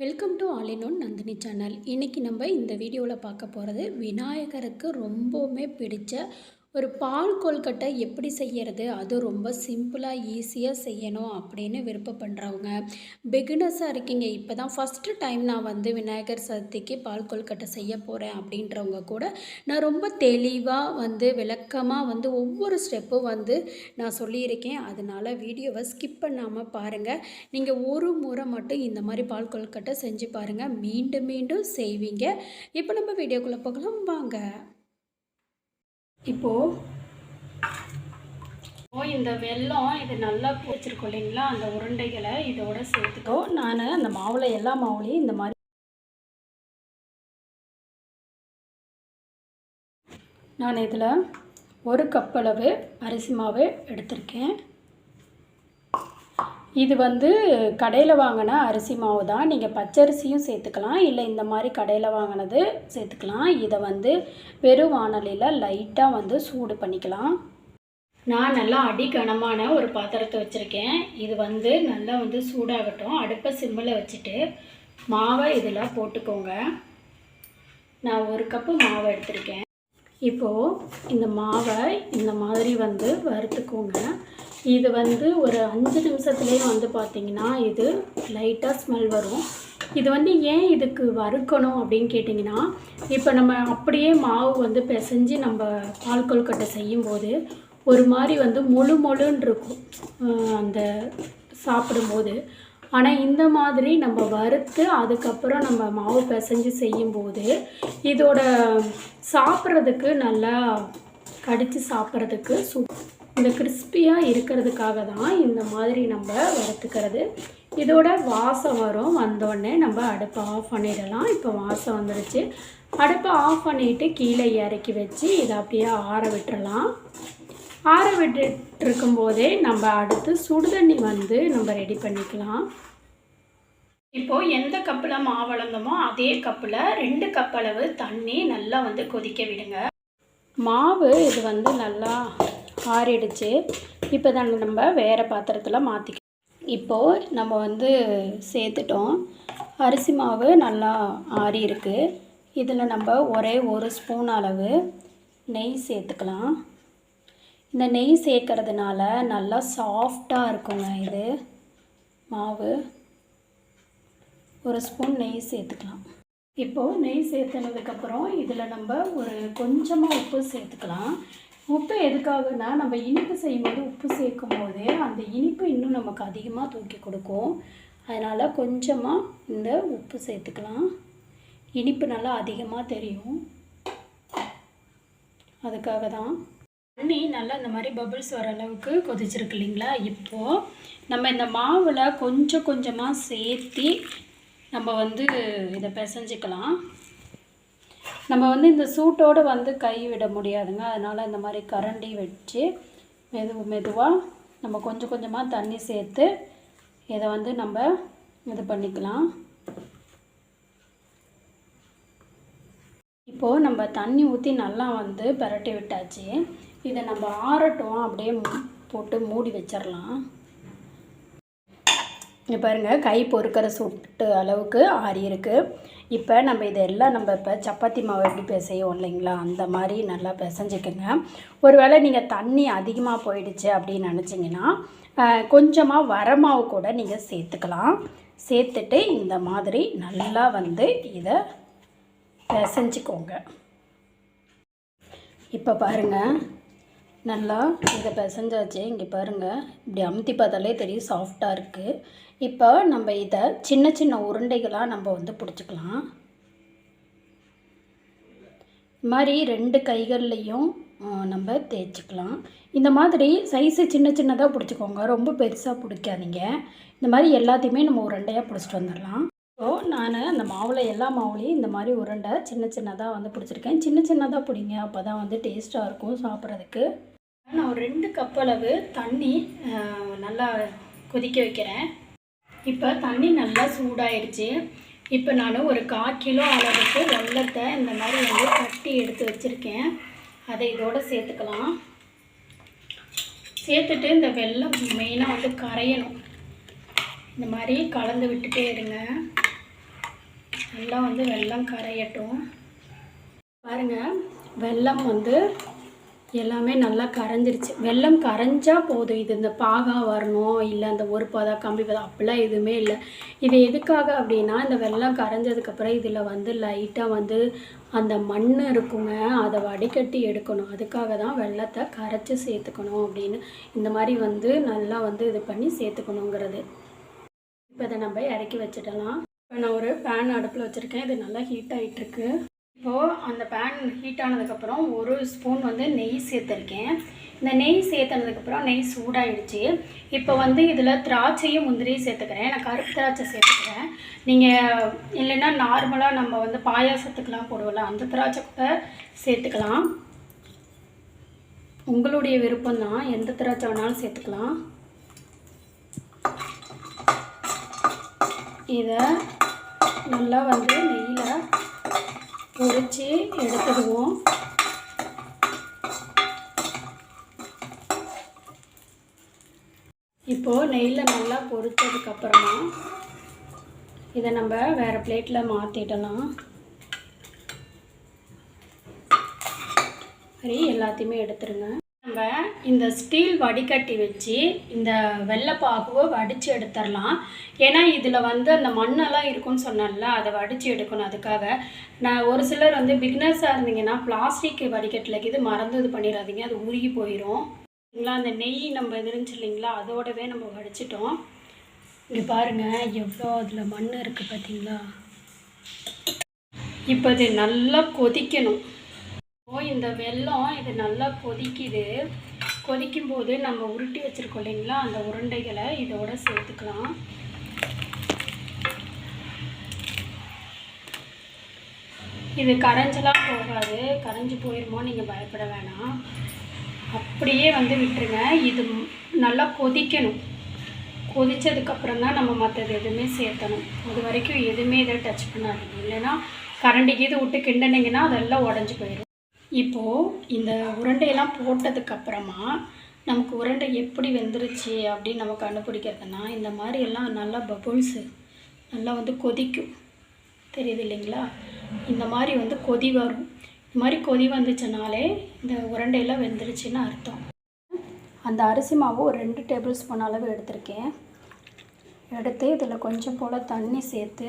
Welcome to all in one Nandini channel இன்றைக்கி நம்ம இந்த வீடியோவில் பார்க்க போகிறது விநாயகருக்கு ரொம்பவுமே பிடித்த ஒரு பால் கொல்கட்டை எப்படி செய்யறது? அது ரொம்ப சிம்பிளாக ஈஸியாக செய்யணும் அப்படின்னு விருப்பப்படுறவங்க. பிகினர்ஸாக இருக்கீங்க. இப்போ தான் ஃபஸ்ட்டு டைம் நான் வந்து விநாயகர் சதுர்த்திக்கு பால் கொல்கட்டை செய்ய போகிறேன் அப்படின்றவங்க கூட நான் ரொம்ப தெளிவாக வந்து விளக்கமாக வந்து ஒவ்வொரு ஸ்டெப்பும் வந்து நான் சொல்லியிருக்கேன். அதனால் வீடியோவை ஸ்கிப் பண்ணாமல் பாருங்கள் நீங்கள் ஒரு முறை மட்டும் இந்த மாதிரி பால் கொல்கட்டை செஞ்சு பாருங்கள் மீண்டும் மீண்டும் செய்வீங்க. இப்போ நம்ம வீடியோக்குள்ளே போகலாம். வாங்க. இப்போது இந்த வெல்லம் இது நல்லா வச்சுருக்கோம் இல்லைங்களா? அந்த உருண்டைகளை இதோட சேர்த்துக்கோ. நான் அந்த மாவில் எல்லா மாவுலேயும் இந்த மாதிரி நான் இதில் ஒரு கப் அளவு அரிசி மாவு எடுத்திருக்கேன். இது வந்து கடையில் வாங்கின அரிசி மாவு தான். நீங்கள் பச்சரிசியும் சேர்த்துக்கலாம். இல்லை இந்த மாதிரி கடையில் வாங்கினது சேர்த்துக்கலாம். இதை வந்து வெறும் வானலியில் லைட்டாக வந்து சூடு பண்ணிக்கலாம். நான் நல்லா அடி கனமான ஒரு பாத்திரத்தை வச்சுருக்கேன். இது வந்து நல்லா வந்து சூடாகட்டும். அடுப்பை சிம்மில் வச்சுட்டு மாவை இதில் போட்டுக்கோங்க. நான் ஒரு கப்பு மாவை எடுத்திருக்கேன். இப்போது இந்த மாவை இந்த மாதிரி வந்து வறுத்துக்கோங்க. இது வந்து ஒரு அஞ்சு நிமிஷத்துலேயே வந்து பார்த்திங்கன்னா இது லைட்டாக ஸ்மெல் வரும். இது வந்து ஏன் இதுக்கு வறுக்கணும் அப்படின்னு கேட்டிங்கன்னா இப்போ நம்ம அப்படியே மாவு வந்து பிசைஞ்சு நம்ம பால் கொழுக்கட்டை செய்யும்போது ஒரு மாதிரி வந்து முழு முழுன்னு இருக்கும் அந்த சாப்பிடும்போது. ஆனால் இந்த மாதிரி நம்ம வறுத்து அதுக்கப்புறம் நம்ம மாவு பிசைஞ்சு செய்யும்போது இதோட சாப்பிட்றதுக்கு நல்லா கடித்து சாப்பிட்றதுக்கு சூப்பர் இந்த கிறிஸ்பியாக இருக்கிறதுக்காக தான் இந்த மாதிரி நம்ம வறுத்துக்கிறது. இதோட வாசம் வரும். வந்தோடனே நம்ம அடுப்பை ஆஃப் பண்ணிடலாம். இப்போ வாசம் வந்துடுச்சு அடுப்பை ஆஃப் பண்ணிவிட்டு கீழே இறக்கி வச்சு இதை அப்படியே ஆற விட்டுறலாம். ஆற விட்டுட்டு இருக்கும்போதே நம்ம அடுத்து சுடுதண்ணி வந்து நம்ம ரெடி பண்ணிக்கலாம். இப்போது எந்த கப்பில் மாவு அதே கப்பில் ரெண்டு கப் அளவு தண்ணி நல்லா வந்து கொதிக்க விடுங்க. மாவு இது வந்து நல்லா ஆறிடுச்சு இப்போ தான் நம்ம வேறு பாத்திரத்தில் மாற்றிக்கலாம் இப்போது நம்ம வந்து சேர்த்துட்டோம். அரிசி மாவு நல்லா ஆறியிருக்கு இதில் நம்ம ஒரே ஒரு ஸ்பூன் அளவு நெய் சேர்த்துக்கலாம். இந்த நெய் சேர்க்கறதுனால நல்லா சாஃப்டாக இருக்குங்க இது. மாவு. ஒரு ஸ்பூன் நெய் சேர்த்துக்கலாம். இப்போது நெய் சேர்த்துனதுக்கப்புறம் இதில் நம்ம ஒரு கொஞ்சமாக உப்பு சேர்த்துக்கலாம். உப்பு எதுக்காகனா நம்ம இனிப்பு செய்யும்போது உப்பு சேர்க்கும் போது அந்த இனிப்பு இன்னும் நமக்கு அதிகமாக தூக்கி கொடுக்கும். அதனால் கொஞ்சமாக இந்த உப்பு சேர்த்துக்கலாம். இனிப்பு நல்லா அதிகமாக தெரியும். அதுக்காக தான். தண்ணி நல்லா இந்த மாதிரி பபிள்ஸ் வர அளவுக்கு கொதிச்சிருக்கு இல்லைங்களா? இப்போது நம்ம இந்த மாவில் கொஞ்சம் கொஞ்சமாக சேர்த்தி நம்ம வந்து இதை பிசைஞ்சிக்கலாம். நம்ம வந்து இந்த சூட்டோடு வந்து கை விட முடியாதுங்க. அதனால் இந்த மாதிரி கரண்டி வச்சு மெது மெதுவாக நம்ம கொஞ்சம் கொஞ்சமாக தண்ணி சேர்த்து இதை வந்து நம்ம இது பண்ணிக்கலாம். இப்போது நம்ம தண்ணி ஊற்றி நல்லா வந்து பரட்டி விட்டாச்சு. இதை நம்ம ஆறட்டும் அப்படியே போட்டு மூடி வச்சிடலாம் இங்கே பாருங்கள் கை பொறுக்கிற சுட்டு அளவுக்கு ஆறி இருக்குது இப்போ நம்ம இதெல்லாம் நம்ம இப்போ சப்பாத்தி மாவு எப்படி பிசையும் இல்லைங்களா? அந்த மாதிரி நல்லா பிசைஞ்சிக்கோங்க. ஒருவேளை நீங்கள் தண்ணி அதிகமாக போயிடுச்சு அப்படின்னு நினச்சிங்கன்னா கொஞ்சமாக வரமாவு கூட நீங்கள் சேர்த்துக்கலாம். சேர்த்துட்டு இந்த மாதிரி நல்லா வந்து இதை பிசைஞ்சிக்கோங்க. இப்போ பாருங்கள் நல்லா இதை பிசைஞ்சாச்சு இங்கே பாருங்கள் இப்படி அமுத்தி பார்த்தாலே தெரியும் சாஃப்டாக இருக்குது இப்போ நம்ம இதை சின்ன சின்ன உருண்டைகளாக நம்ம வந்து பிடிச்சிக்கலாம். இது மாதிரி ரெண்டு கைகள்லையும் நம்ம தேய்ச்சிக்கலாம். இந்த மாதிரி சைஸு சின்ன சின்னதாக பிடிச்சிக்கோங்க. ரொம்ப பெருசாக பிடிக்காதீங்க. இந்த மாதிரி எல்லாத்தையுமே நம்ம உருண்டையாக பிடிச்சிட்டு வந்துடலாம். ஸோ நான் அந்த மாவில் எல்லா மாவுலேயும் இந்த மாதிரி உருண்டை சின்ன சின்னதாக வந்து பிடிச்சிருக்கேன். சின்ன சின்னதாக பிடிங்க. அப்போ தான் வந்து டேஸ்ட்டாக இருக்கும் சாப்பிட்றதுக்கு. நான் ஒரு ரெண்டு கப் அளவு தண்ணி நல்லா கொதிக்க வைக்கிறேன். இப்போ தண்ணி நல்லா சூடாயிடுச்சு. இப்போ நான் ஒரு கால் கிலோ அளவுக்கு வெள்ளத்தை இந்த மாதிரி வந்து கட்டி எடுத்து வச்சுருக்கேன். அதை இதோடு சேர்த்துக்கலாம். சேர்த்துட்டு இந்த வெள்ளம் மெயினாக வந்து கரையணும். இந்த மாதிரி கலந்து விட்டுட்டே இருங்க. நல்லா வந்து வெள்ளம் கரையட்டும். பாருங்கள் வெள்ளம் வந்து எல்லாமே நல்லா கரைஞ்சிருச்சு. வெள்ளம் கரைஞ்சால் போதும். இது இந்த பாகா வரணும் இல்லை அந்த ஒரு பதா கம்பி பதம் அப்படிலாம் எதுவுமே இல்லை. இது எதுக்காக அப்படின்னா இந்த வெள்ளம் கரைஞ்சதுக்கப்புறம் இதில் வந்து லைட்டாக வந்து அந்த மண் இருக்குங்க அதை வடிகட்டி எடுக்கணும். அதுக்காக தான் வெள்ளத்தை கரைச்சி சேர்த்துக்கணும் அப்படின்னு. இந்த மாதிரி வந்து நல்லா வந்து இது பண்ணி சேர்த்துக்கணுங்கிறது. இப்போ இதை நம்ம இறக்கி வச்சிடலாம். இப்போ நான் ஒரு பேன் அடுப்பில் வச்சுருக்கேன். இது நல்லா ஹீட் ஆகிட்டுருக்கு இப்போது அந்த பேன் ஹீட் ஆனதுக்கப்புறம் ஒரு ஸ்பூன் வந்து நெய் சேர்த்துருக்கேன். இந்த நெய் சேர்த்துனதுக்கப்புறம் நெய் சூடாயிடுச்சு. இப்போ வந்து இதில் திராட்சையும் முந்திரியும் சேர்த்துக்கிறேன். நான் கருப்பு திராட்சை சேர்த்துக்கிறேன். நீங்கள் இல்லைன்னா நார்மலாக நம்ம வந்து பாயாசத்துக்கெலாம் போடுவோம்ல அந்த திராட்சை கூட சேர்த்துக்கலாம். உங்களுடைய விருப்பம் தான் எந்த திராட்சை வேணாலும் சேர்த்துக்கலாம். இதை நல்லா வந்து நெய்யில் பொரித்து எடுத்துடுவோம். இப்போது நெய்யில் நல்லா பொரிச்சதுக்கப்புறமா இதை நம்ம வேறு பிளேட்டில் மாற்றிடலாம் சரி எல்லாத்தையுமே எடுத்துருங்க. நம்ம இந்த ஸ்டீல் வடிகட்டி வச்சு இந்த வெள்ளைப்பாகுவை வடித்து எடுத்துடலாம் ஏன்னா இதில் வந்து அந்த மண்ணெல்லாம் இருக்கும்னு சொன்னேன்ல அதை வடித்து எடுக்கணும் அதுக்காக. நான் ஒரு சிலர் வந்து பிக்னஸாக இருந்தீங்கன்னா பிளாஸ்டிக் வடிகட்டில் இது மறந்து இது பண்ணிடாதீங்க அது உருகி போயிடும் இல்லைங்களா அந்த நெய் நம்ம இது இருந்துச்சு இல்லைங்களா? அதோடவே நம்ம வடிச்சிட்டோம். இங்கே பாருங்கள் எவ்வளோ அதில் மண் இருக்குது பார்த்தீங்களா இப்போ இது நல்லா கொதிக்கணும். இந்த வெல்லம் இது நல்லா கொதிக்குது. கொதிக்கும் போது நம்ம உருட்டி வச்சுருக்கோம் இல்லைங்களா அந்த உருண்டைகளை இதோட சேர்த்துக்கலாம். இது கரைஞ்செலாம் போகாது. கரைஞ்சி போயிருமோ நீங்கள் பயப்பட வேணாம். அப்படியே வந்து விட்டுருங்க. இது நல்லா கொதிக்கணும். கொதித்ததுக்கப்புறம் தான் நம்ம மற்றது எதுவுமே சேர்த்தணும். அது வரைக்கும் எதுவுமே இதை டச் பண்ணாதீங்க. இல்லைன்னா கரண்டிக்கு இது விட்டு கிண்டனிங்கன்னா அதெல்லாம் உடஞ்சி போயிடும் இப்போது இந்த உருண்டையெல்லாம் போட்டதுக்கப்புறமா நமக்கு உருண்டை எப்படி வெந்துருச்சு அப்படின்னு நம்ம கண்டுபிடிக்கிறதுனா இந்த மாதிரி எல்லாம் நல்லா பபுள்ஸு நல்லா வந்து கொதிக்கும். தெரியுது இல்லைங்களா? இந்த மாதிரி வந்து கொதி வரும். இந்த மாதிரி கொதி வந்துச்சுனாலே இந்த உருண்டையெல்லாம் வெந்துருச்சுன்னு அர்த்தம். அந்த அரிசி மாவு ஒரு ரெண்டு டேபிள் ஸ்பூன் அளவு எடுத்திருக்கேன். எடுத்து இதில் கொஞ்சம் போல் தண்ணி சேர்த்து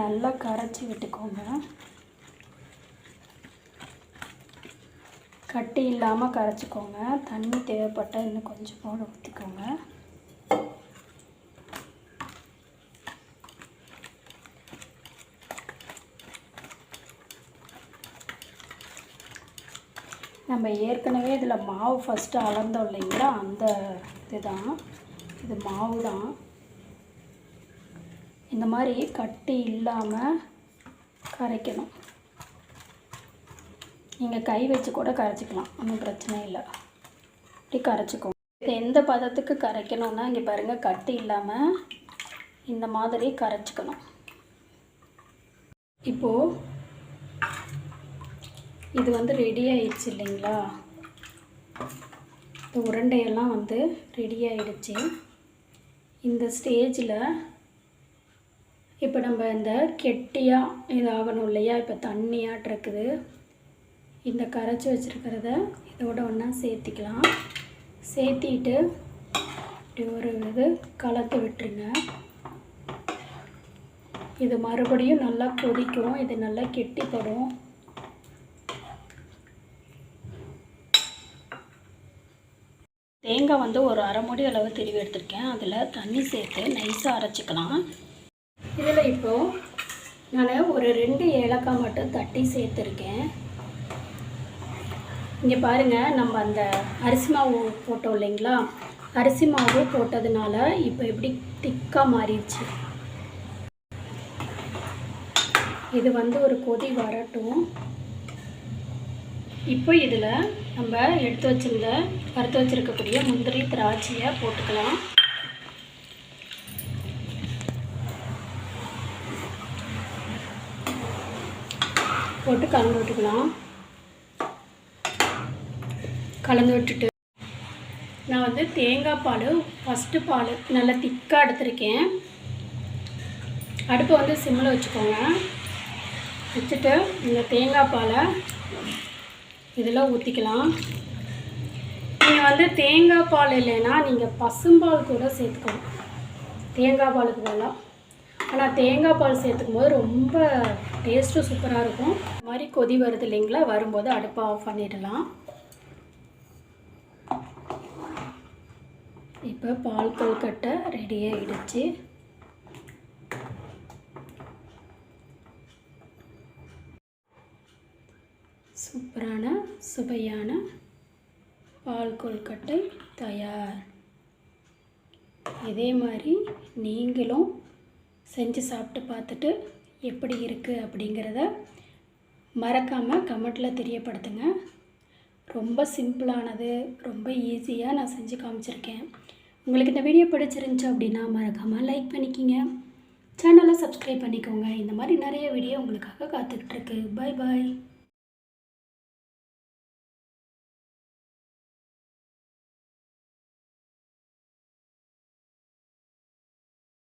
நல்லா கரைச்சி விட்டுக்கோங்க. கட்டி இல்லாமல் கரைச்சிக்கோங்க. தண்ணி தேவைப்பட்டால் இன்னும் கொஞ்சம் போட ஊற்றிக்கோங்க நம்ம ஏற்கனவே இதில் மாவு ஃபஸ்ட்டு அளந்தோம் இல்லைங்களா? அந்த இதுதான். இது மாவு தான் இந்த மாதிரி கட்டி இல்லாமல் கரைக்கணும். நீங்கள் கை வச்சு கூட கரைச்சிக்கலாம். ஒன்றும் பிரச்சனை இல்லை. இப்படி கரைச்சிக்கோங்க. இது எந்த பதத்துக்கு கரைக்கணும்னா இங்கே பாருங்கள் கட்டி இல்லாமல் இந்த மாதிரி கரைச்சிக்கணும். இப்போது இது வந்து ரெடி ஆயிடுச்சு இல்லைங்களா? இந்த உருண்டையெல்லாம் வந்து ரெடி ஆயிடுச்சு. இந்த ஸ்டேஜில் இப்போ நம்ம இந்த கெட்டியாக இதாகணும் இல்லையா? இப்போ தண்ணியாட்டிருக்குது இந்த கரைச்சி வச்சுருக்கிறத இதோட ஒன்றா சேர்த்திக்கலாம். சேர்த்திட்டு இப்படி ஒரு இது கலத்து விட்டுருங்க. இது மறுபடியும் நல்லா கொதிக்கும். இது நல்லா கெட்டிப்படும். தேங்காய் வந்து ஒரு அரை மூடி அளவு திருவி எடுத்திருக்கேன். அதில் தண்ணி சேர்த்து நைஸாக அரைச்சிக்கலாம். இதில் இப்போது நான் ஒரு ரெண்டு ஏலக்காய் மட்டும் தட்டி சேர்த்துருக்கேன். இங்கே பாருங்கள் நம்ம அந்த அரிசி மாவு போட்டோம் இல்லைங்களா? அரிசி மாவு போட்டதுனால இப்போ எப்படி திக்காக மாறிடுச்சு? இது வந்து ஒரு கொதி வரட்டும். இப்போ இதில் நம்ம எடுத்து வச்சிருந்த வறுத்து வச்சுருக்கக்கூடிய முந்திரி திராட்சையை போட்டுக்கலாம். போட்டு கலந்து விட்டுக்கலாம். கலந்து விட்டுட்டு. நான் வந்து தேங்காய் பால் ஃபஸ்ட்டு பால் நல்லா திக்காக எடுத்திருக்கேன். அடுப்பை வந்து சிம்மில் வச்சுக்கோங்க. வச்சுட்டு இந்த தேங்காய் பாலை இதில் ஊற்றிக்கலாம் நீங்கள் வந்து தேங்காய் பால் இல்லைன்னா நீங்கள் பசும்பால் கூட சேர்த்துக்கணும் தேங்காய் பாலுக்கு பதிலாக ஆனால் தேங்காய் பால் சேர்த்துக்கும் போது ரொம்ப டேஸ்ட்டும் சூப்பராக இருக்கும். இந்த மாதிரி கொதி வருது இல்லைங்களா? வரும்போது அடுப்பை ஆஃப் பண்ணிடலாம். இப்போ பால் கொல்கட்டை ரெடி ஆகிடுச்சு சூப்பரான சுவையான பால் கொல்கட்டை தயார். இதே மாதிரி நீங்களும் செஞ்சு சாப்பிட்டு பார்த்துட்டு எப்படி இருக்குது அப்படிங்கிறத மறக்காமல் கமெண்ட்டில் தெரியப்படுத்துங்க. ரொம்ப சிம்பிளானது ரொம்ப ஈஸியாக நான் செஞ்சு காமிச்சிருக்கேன். உங்களுக்கு இந்த வீடியோ பிடிச்சிருந்துச்சு அப்படின்னா மறக்காமல் லைக் பண்ணிக்கிங்க. சேனலை சப்ஸ்கிரைப் பண்ணிக்கோங்க. இந்த மாதிரி நிறைய வீடியோ உங்களுக்காக காத்துக்கிட்டு இருக்கு. பாய் பாய்